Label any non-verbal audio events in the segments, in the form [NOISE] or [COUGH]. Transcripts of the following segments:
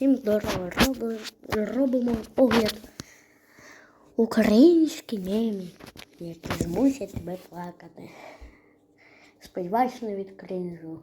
Всім здорово. Роби, робимо огляд українські меми, які змусять тебе плакати. Сподіваюсь, не від кринжу.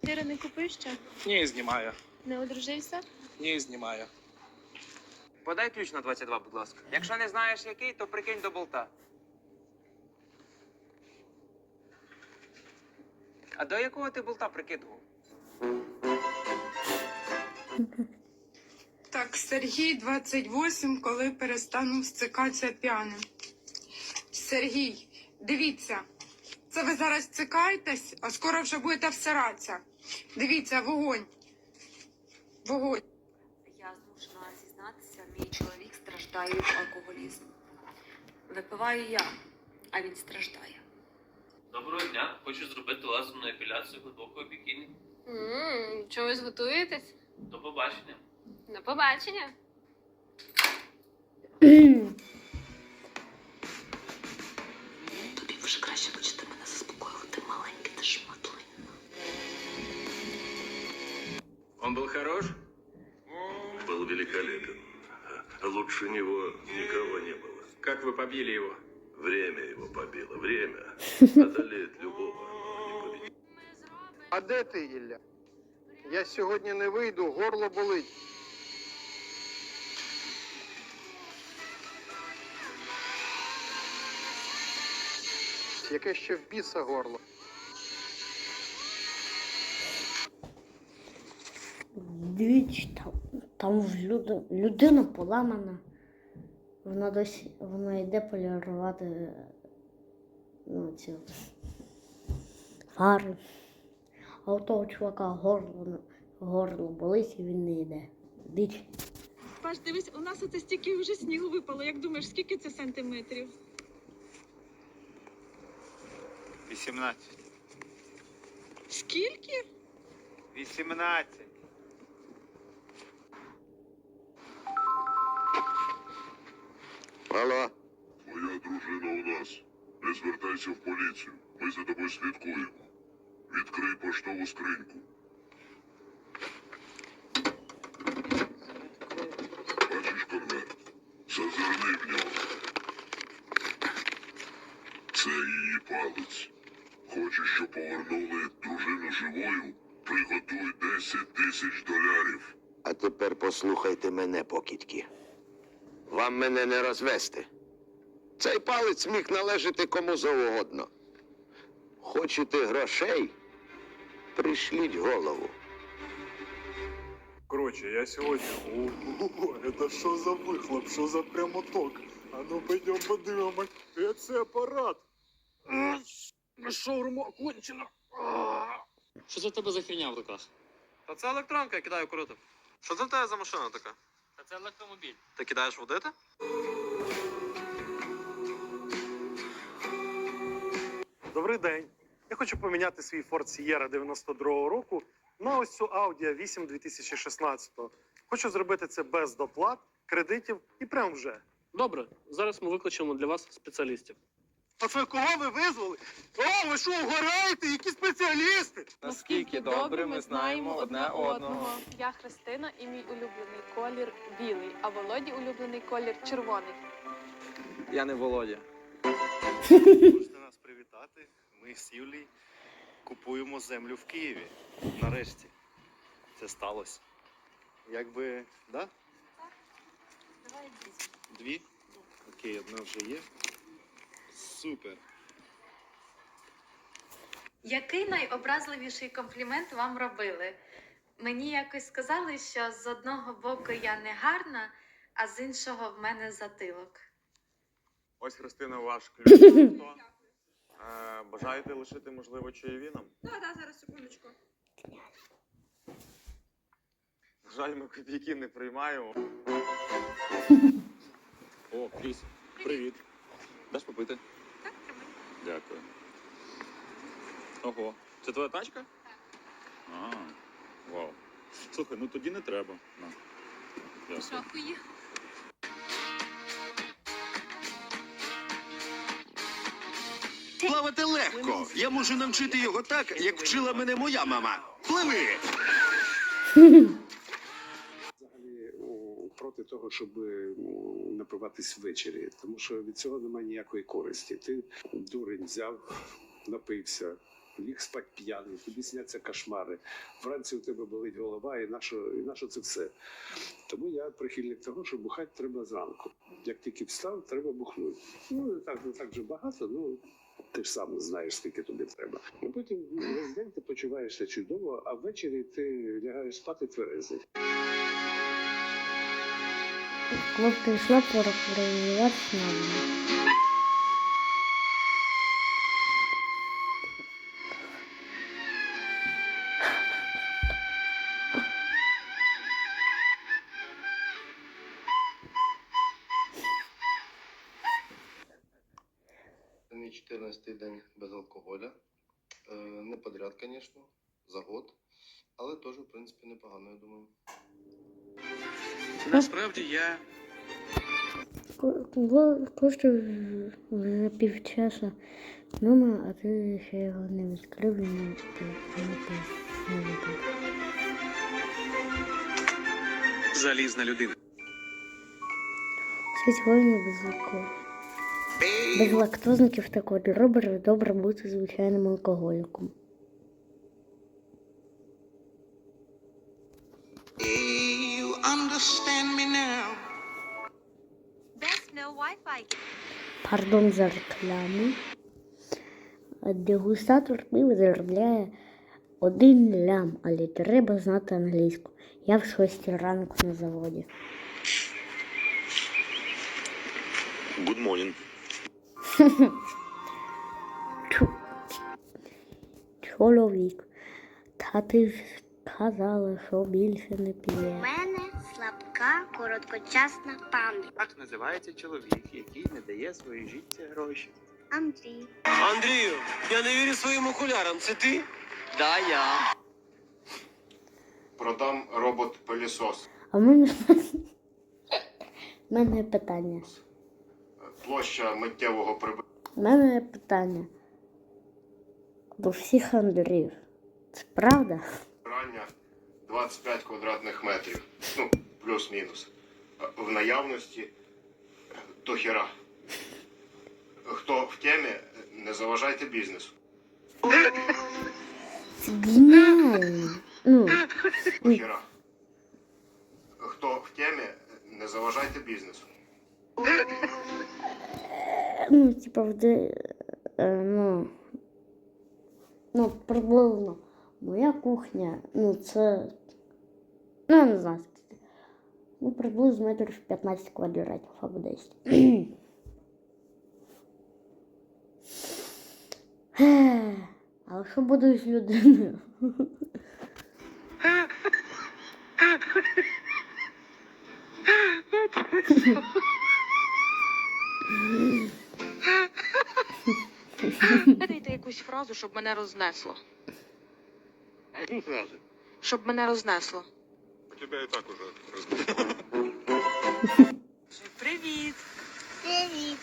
Квартири не купив ще? Ні, знімаю. Не одружився? Ні, знімаю. Подай ключ на 22, будь ласка. Якщо не знаєш який, то прикинь до болта. А до якого ти болта прикидував? Так, Сергій 28, коли перестану стикатися п'яним. Сергій, дивіться, це ви зараз цикаєтесь, а скоро вже будете всиратися. Дивіться, вогонь. Вогонь. Я змушена зізнатися, мій чоловік страждає від алкоголізму. Випиваю я, а він страждає. Доброго дня, хочу зробити лазерну епіляцію глибокого бікіні. Чогось готуєтесь? До побачення. На побачення. Тобі вже краще почати мене заспокоювати, маленький ти шматлин. Он був хорош? был великолепен. Лучше него никого не было. Как ви побили його? Время его побило. Время [LAUGHS] одолеет любого. А де ти, Ілля? Я сьогодні не вийду, горло болить. Яке ще в біса горло? Дивіться, там, там ж люди, людина поламана. Вона досі вона йде полірувати ну, ці фари. А у того чувака горло, горло болить і він не йде. Дич. Паш, дивись, у нас оце стільки вже снігу випало. Як думаєш, скільки це сантиметрів? 18. Скільки? 18. Алло. Моя дружина у нас. Не звертайся в поліцію. Ми за тобою слідкуємо. Відкрий поштову скриньку. Бачиш конверт? Зазирни в нього. Це її палець. Хочеш, щоб повернули дружину живою? Приготуй 10 тисяч долярів. А тепер послухайте мене, покидьки. Вам мене не розвести. Цей палець міг належати кому завгодно. Хочете грошей? Пришліть голову. Коротше, я сьогодні. Ого, це що за вихлоп, що за прямоток? А ну пойдем подивимось. Де це апарат? Шаурма кончена. Що це в тебе за херня в руках? Та це електронка, я кидаю круто. Що це в тебе за машина така? Та це електромобіль. Ти кидаєш водити? Добрий день. Я хочу поміняти свій Ford Sierra 92-го року на ось цю Audi 8 2016. Хочу зробити це без доплат, кредитів і прямо вже. Добре, зараз ми викличемо для вас спеціалістів. А це кого ви визвали? О, ви що, угораєте? Які спеціалісти? Наскільки добре ми знаємо одне одного. Я Христина і мій улюблений колір білий, а Володі улюблений колір червоний. Я не Володя. Можете нас привітати. Ми з Юлією купуємо землю в Києві. Нарешті. Це сталося. Якби, да? Давай Дві? Окей, одна вже є. Супер. Який найобразливіший комплімент вам робили? Мені якось сказали, що з одного боку я не гарна, а з іншого в мене затилок. Ось Христина, ваш ключ. Е, Бажаєте лишити, можливо, чаєві нам? Так, так, зараз секундочку. На жаль, ми копійки не приймаємо. О, Кріс, привіт. Даш попити? Так, тримай. Дякую. Ого, це твоя тачка? Так. А, вау. Слухай, ну тоді не треба. На. Дякую. Шахує. Плавати легко. Я можу навчити його так, як вчила мене моя мама. Пливи! проти того, щоб напиватись ввечері, тому що від цього немає ніякої користі. Ти дурень взяв, напився. Ліг спать п'яний, тобі сняться кошмари. Вранці у тебе болить голова, і на і на що це все? Тому я прихильник того, що бухати треба зранку. Як тільки встав, треба бухнути. Ну не так, не так же багато, ну ти ж сам знаєш, скільки тобі треба. І потім весь день ти почуваєшся чудово, а ввечері ти лягаєш спати тверезий. Коли прийшла пора переїжджати на мене. Подряд, звісно, за год. Але теж, в принципі, непогано, я думаю. Насправді я Просто вже півчаса дома, а ти ще його не відкрив і не. Не залізна людина. Сьогодні без алкоголю. Без лактозників такого добре, добре бути звичайним алкоголіком. Пардон за рекламу. Дегустатор пива заробляє один лям, але треба знати англійську. Я в 6 ранку на заводі. Good morning. Чоловік. Та ти ж казала, що більше не п'є. мене слабка, короткочасна пам'ять. Так називається чоловік, який не дає своїй жінці гроші. Андрій. Андрію, я не вірю своїм окулярам. Це ти? Да, я. Продам робот-пилісос. А в мене, в мене питання. Площа миттєвого У мене питання. До всіх Андріїв. Це правда? Прибирання 25 квадратних метрів. Ну, плюс-мінус. В наявності до хіра. Хто в темі, не заважайте бізнесу. Ну, До хіра. Хто в темі, не заважайте бізнесу. ну типа, де, е, ну, ну, приблизно. Моя кухня, ну, це, ну, я не знаю. Ну, приблизно метрів 15 квадратів або 10. [CLEARS THROAT] Але що буде з людиною? Дайте якусь фразу, щоб мене рознесло. Яку фразу? Щоб мене рознесло. Тебе і так уже Привіт! Привіт.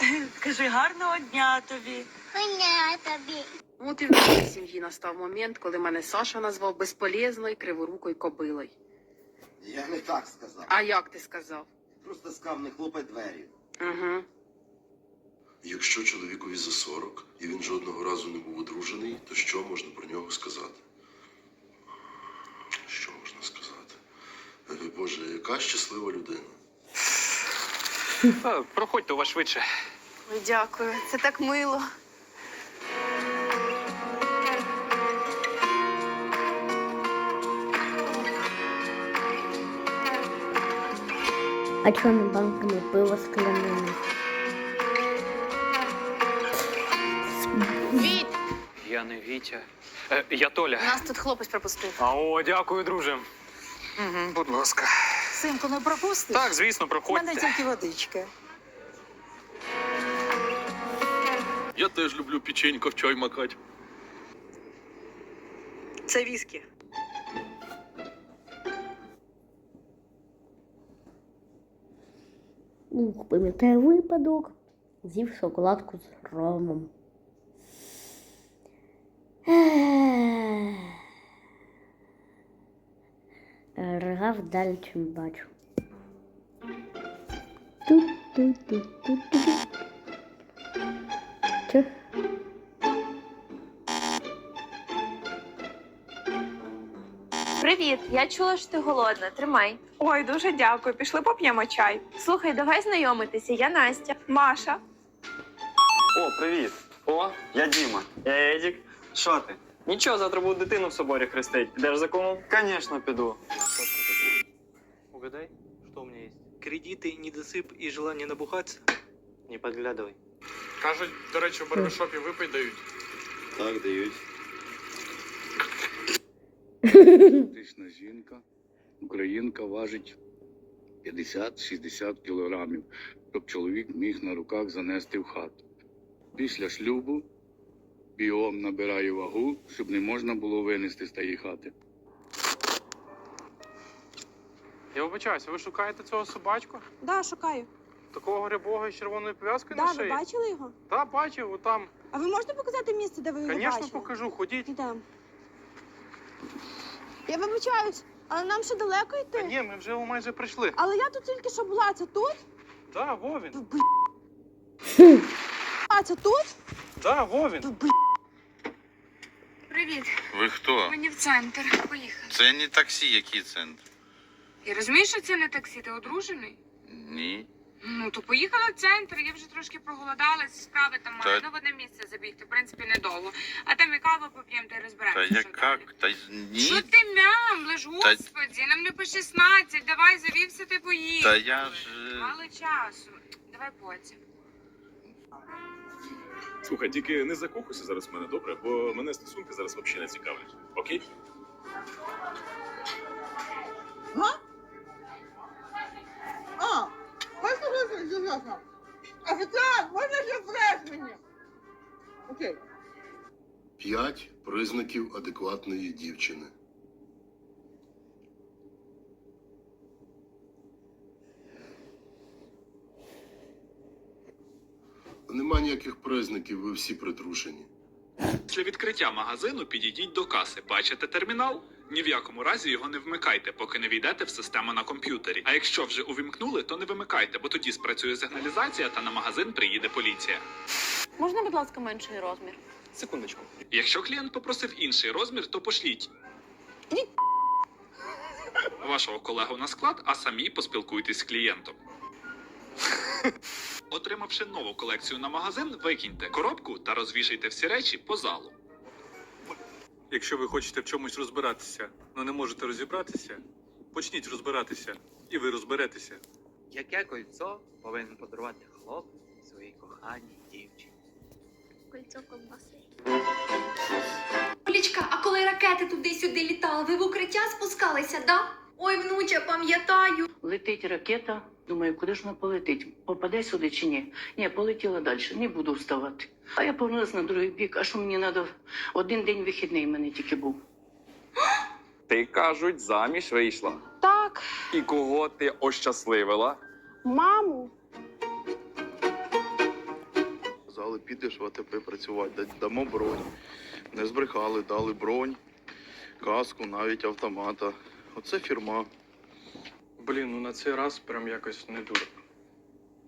[LAUGHS] Кажи гарного дня тобі. Коня тобі. От і в нашій сім'ї настав момент, коли мене Саша назвав безполезною криворукою кобилою. Я не так сказав. А як ти сказав? Просто сказав, не хлопай двері. Угу. Якщо чоловікові за 40 і він жодного разу не був одружений, то що можна про нього сказати? Що можна сказати? Е, Боже, яка щаслива людина. Проходьте у вас швидше. Ой, дякую, це так мило. А чого не банками пиво скляними? Віть! Я не Вітя. Е, я Толя. Нас тут хлопець пропустив. А о, дякую, друже. Угу, будь ласка. Синку, не пропустиш? Так, звісно, У мене тільки водичка. Я теж люблю печенько в чай макати. Це віскі. Ух, пам'ятаю випадок. З'їв шоколадку з ромом. Ригав далі, чим бачу. Привіт, я чула, що ти голодна. Тримай. Ой, дуже дякую. Пішли поп'ємо чай. Слухай, давай знайомитися. Я Настя. Маша. О, привіт. О, я Діма. Я Едік. Що ти? Нічого, завтра буду дитину в соборі хрестить. Підеш за кумом? Звісно, піду. Угадай, что у меня есть? Кредиты, недосып и желание набухаться? Не подглядывай. Кажуть, до речі, в барбершопі випий дають. Так, дають. Тисна жінка, українка важить 50-60 кілограмів, щоб чоловік міг на руках занести в хату. Після шлюбу біом набирає вагу, щоб не можна було винести з тієї хати. Я вибачаюся, ви шукаєте цього собачку? Да, шукаю. Такого рябого з червоною пов'язкою Да, на ви шиї? бачили його? Так, бачив, отам. А ви можете показати місце, де ви його Звісно, бачили? покажу, ходіть. Ідемо. Я вибачаюсь, але нам ще далеко йти. Та ні, ми вже майже прийшли. Але я тут тільки що була, це тут? Так, Вовін. А, це тут? Так, Вовін. Привіт. Ви хто? Мені в центр. Поїхали. Це не таксі, який центр. Я розумію, що це не таксі, ти одружений? Ні. Ну, то поїхала в центр, я вже трошки проголодалась, справи там маю. Та- Ну, в одне місце забігти, в принципі, недовго. А там і каву поп'ємо, та й Та розберемося. що яка? далі. Та Що ні. ти мямлиш, господі, нам не по 16, давай завівся ти поїхав. Та я ж. е, Мало часу. Давай потім. Слухай, тільки не закохуйся зараз в мене, добре? Бо мене стосунки зараз взагалі не цікавлять. Окей? А, П'ять признаків адекватної дівчини. Нема ніяких признаків, ви всі притрушені. Після відкриття магазину підійдіть до каси. Бачите термінал? Ні в якому разі його не вмикайте, поки не війдете в систему на комп'ютері. А якщо вже увімкнули, то не вимикайте, бо тоді спрацює сигналізація та на магазин приїде поліція. Можна, будь ласка, менший розмір? Секундочку. Якщо клієнт попросив інший розмір, то пошліть. Вашого колегу на склад, а самі поспілкуйтесь з клієнтом. [LAUGHS] Отримавши нову колекцію на магазин, викиньте коробку та розвішайте всі речі по залу. Якщо ви хочете в чомусь розбиратися, але не можете розібратися, почніть розбиратися, і ви розберетеся. Яке кольцо повинен подарувати хлопець своїй коханій? Кольцо ковбаси. Олічка, а коли ракети туди-сюди літали, ви в укриття спускалися, да? Ой, внуча, пам'ятаю. Летить ракета. Думаю, куди ж вона полетить? Попаде сюди чи ні? Ні, полетіла далі, не буду вставати. А я повернулася на другий бік, а що мені треба? Один день вихідний в мене тільки був. Ти кажуть, заміж вийшла. Так, І кого ти ощасливила? маму. Підеш в АТП працювати, дамо бронь. Не збрехали, дали бронь, каску, навіть автомата. Оце фірма. Блін, ну на цей раз прям якось не дуже.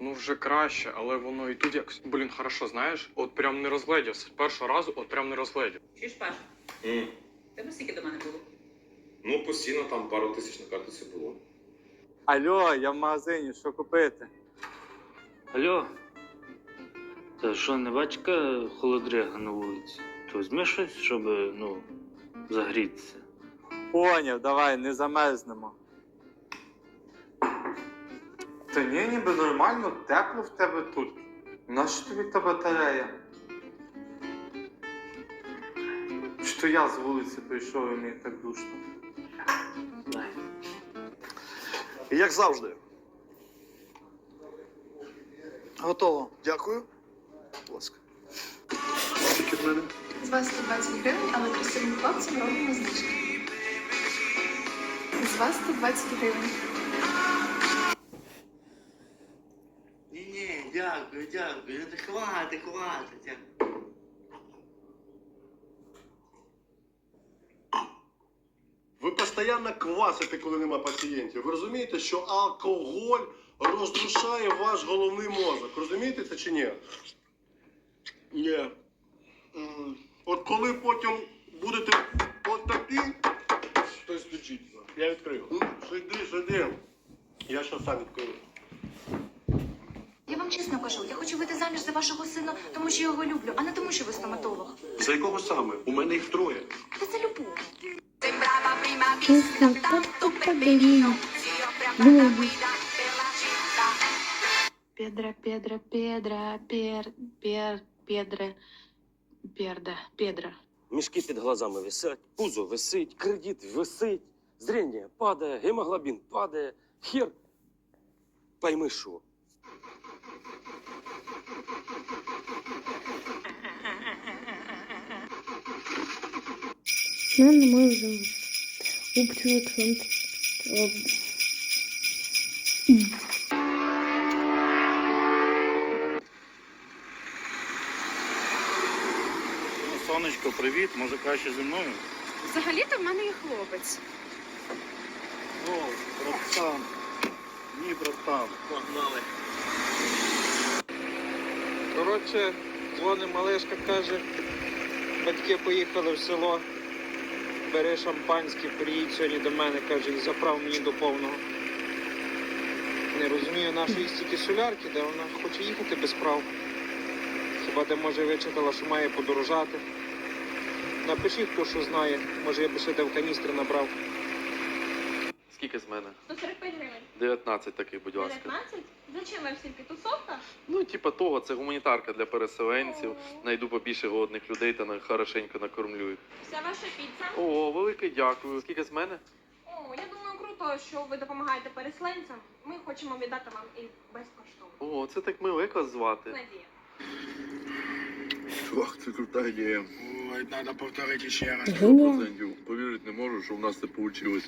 Ну вже краще, але воно і тут якось. Блін, хорошо, знаєш, от прям не розгледів. З першого разу от прям не розгледів. Чуєш, Паш? Тебе скільки до мене було? Ну, постійно там пару тисяч на картці було. Алло, я в магазині, що купити? Алло. Та що, не батька холодрега на вулиці? То візьми щось, щоб, ну, загрітися. Поняв, давай, не замерзнемо. Та ні, ніби нормально, тепло в тебе тут. Нащо тобі та батарея? Чи то я з вулиці прийшов і мені так душно? Як завжди. Готово. Дякую. Будь ласка. Скільки в мене? З вас 120 гривень, але красивим хлопцям робимо знижки. З вас 120 гривень. Ні, ні, дякую, дякую. Ну, Хвати, хвати, дякую. Ви постійно квасите, коли нема пацієнтів. Ви розумієте, що алкоголь розрушає ваш головний мозок. Розумієте це чи ні? Ні. От коли потім будете от такі, хтось стучить. Я відкрию. Сиди, сиди. Я ще сам відкрию. Я вам чесно кажу, я хочу вийти заміж за вашого сина, тому що його люблю, а не тому, що ви стоматолог. За якого саме? У мене їх троє. Та це любов. Пісня Папа Блуби. Педра, Педра, Педра, Пер, Пер, Педре, Перда, Педра. Мішки під глазами висять, пузо висить, кредит висить, зріння падає, гемоглобін падає, хер. Пойми що. Я не можу. Упчую центр. Привіт, може краще зі мною? Взагалі-то в мене є хлопець. О, братан. Ні, братан. Погнали. Коротше, дзвонить малишка, каже, батьки поїхали в село. Бери шампанське, приїдь сьогодні до мене, каже, і заправ мені до повного. Не розумію нашої стільки солярки, де вона хоче їхати без прав. Хіба де може вичитала, що має подорожати. Напишіть, хто що знає, може я ще в каністри набрав. Скільки з мене? 145 гривень. 19 таких, будь ласка. 19? Зачем вам стільки? Тусовка? Ну, типа того, це гуманітарка для переселенців. Найду побільше голодних людей та на- хорошенько накормлю їх. Вся ваша піца. О, велике дякую. Скільки з мене? О, я думаю, круто, що ви допомагаєте переселенцям. Ми хочемо віддати вам і безкоштовно. О, це так мило, як вас звати? Надія. Чувак, це крута ідея. Ой, треба повторити ще раз. Повірити не можу, що в нас це вийшло.